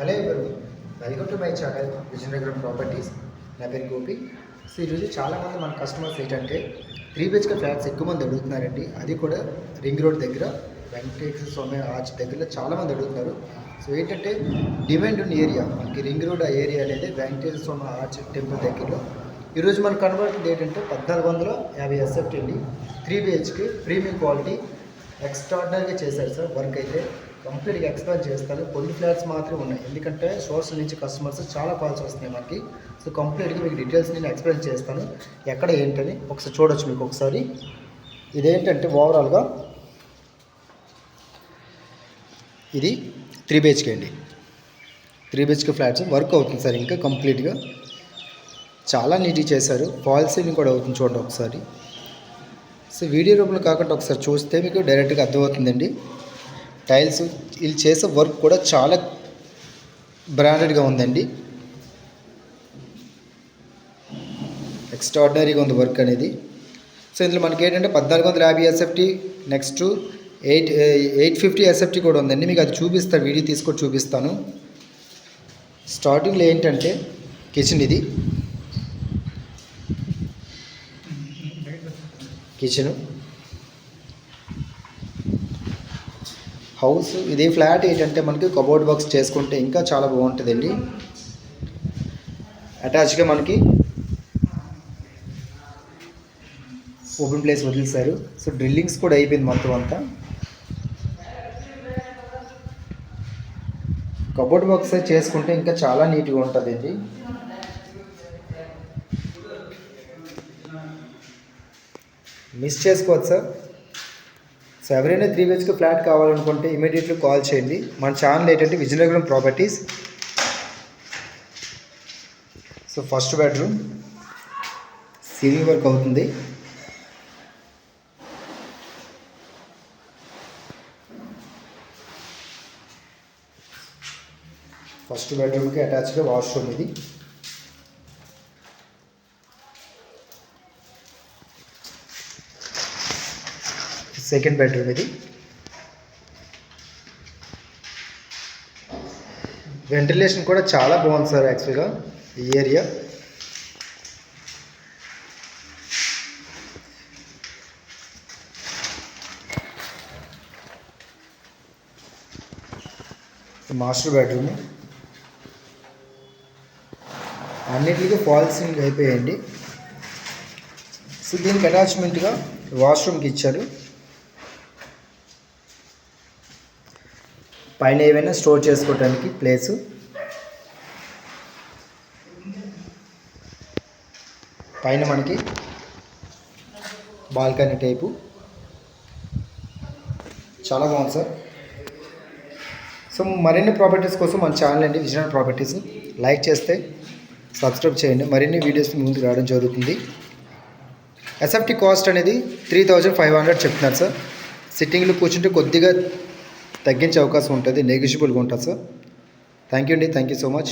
Hello ఎవరు welcome to my channel Vizianagaram properties. నా పేరు గోపి. సో ఈరోజు చాలామంది మన కస్టమర్స్ ఏంటంటే త్రీ బిహెచ్కే ఫ్లాట్స్ ఎక్కువ మంది అడుగుతున్నారండి. అది కూడా రింగ్ రోడ్ దగ్గర వెంకటేశ్వర స్వామి ఆర్చ్ దగ్గర చాలామంది అడుగుతున్నారు. సో ఏంటంటే డిమాండ్ ఉన్న ఏరియా మనకి రింగ్ రోడ్ ఆ ఏరియా అనేది వెంకటేశ్వర స్వామి ఆర్చ్ టెంపుల్ దగ్గరలో. ఈరోజు మనకు కనబడుతుంది ఏంటంటే పద్నాలుగు వందల యాభై ఎస్ఎఫ్టీ అండి. త్రీ బిహెచ్కే ప్రీమియం క్వాలిటీ ఎక్స్ట్రాడినరీగా చేశారు సార్ వర్క్ అయితే. కంప్లీట్గా ఎక్స్ప్లెయిన్ చేస్తారు. కొన్ని ఫ్లాట్స్ మాత్రమే ఉన్నాయి. ఎందుకంటే సోర్స్ నుంచి కస్టమర్స్ చాలా కాల్స్ వస్తున్నాయి మనకి సో కంప్లీట్గా మీకు డీటెయిల్స్ నేను ఎక్స్ప్లెయిన్ చేస్తాను. ఎక్కడ ఏంటని ఒకసారి చూడొచ్చు మీకు ఒకసారి. ఇదేంటంటే ఓవరాల్గా ఇది త్రీ బిహెచ్కే అండి. త్రీ బిహెచ్కే ఫ్లాట్స్ వర్క్ అవుతుంది సార్ ఇంకా కంప్లీట్గా చాలా నీట్గా చేశారు. ఫాల్ సీలింగ్ కూడా అవుతుంది చూడండి ఒకసారి. సో వీడియో రూపంలో కాకుండా ఒకసారి చూస్తే మీకు డైరెక్ట్గా అర్థమవుతుందండి. టైల్స్ వీళ్ళు చేసే వర్క్ కూడా చాలా బ్రాండెడ్గా ఉందండి. ఎక్స్ట్రాడినరీగా ఉంది వర్క్ అనేది. సో ఇందులో మనకి ఏంటంటే పద్నాలుగు వందల యాభై SFT next eight eight fifty SFT కూడా ఉందండి. మీకు అది చూపిస్తాను వీడియో తీసుకొని చూపిస్తాను. స్టార్టింగ్లో ఏంటంటే కిచెన్ ఇది. కిచెను హౌస్ ఇది ఫ్లాట్ ఏంటంటే మనకి కబోర్డ్ బాక్స్ చేసుకుంటే ఇంకా చాలా బాగుంటుందండి. అటాచ్గా మనకి ఓపెన్ ప్లేస్ వదిలేశారు. సో డ్రిల్లింగ్స్ కూడా అయిపోయింది మొత్తం అంతా. కబోర్డ్ బాక్స్ చేసుకుంటే ఇంకా చాలా నీట్గా ఉంటుందండి. మిస్ చేసుకోవచ్చు సార్ సో ఎవరైనా త్రీ బిహెచ్కే ఫ్లాట్ కావాలనుకుంటే ఇమీడియట్లీ కాల్ చేయండి. మన ఛానల్ ఏంటంటే Vizianagaram properties so first bedroom ceiling work అవుతుంది. ఫస్ట్ బెడ్రూమ్కి అటాచ్గా వాష్రూమ్ ఇది. సెకండ్ బెడ్రూమ్ ఇది. వెంటిలేషన్ కూడా చాలా బాగుంది సార్ యాక్చువల్గా ఈ ఏరియా మాస్టర్ బెడ్రూమ్ అన్నిటికీ ఫాల్సింగ్ అయిపోయాయండి. సో దీనికి అటాచ్మెంట్గా వాష్రూమ్కి ఇచ్చారు. పైన ఏవైనా స్టోర్ చేసుకోవడానికి ప్లేసు. పైన మనకి బాల్కనీ టైపు. చాలా బాగుంది సార్. సో మరిన్ని ప్రాపర్టీస్ కోసం మన ఛానల్ అండి విజయనగరం ప్రాపర్టీస్. లైక్ చేస్తే సబ్స్క్రైబ్ చేయండి. మరిన్ని వీడియోస్ ముందుకు రావడం జరుగుతుంది. ఎస్ఎఫ్టీ కాస్ట్ అనేది త్రీ థౌజండ్ ఫైవ్ హండ్రెడ్ చెప్తున్నారు సార్. సిట్టింగ్లో కూర్చుంటే కొద్దిగా తగ్గించే అవకాశం ఉంటుంది నెగిషియబుల్గా ఉంటుంది సార్ థ్యాంక్ యూ అండి. Thank you so much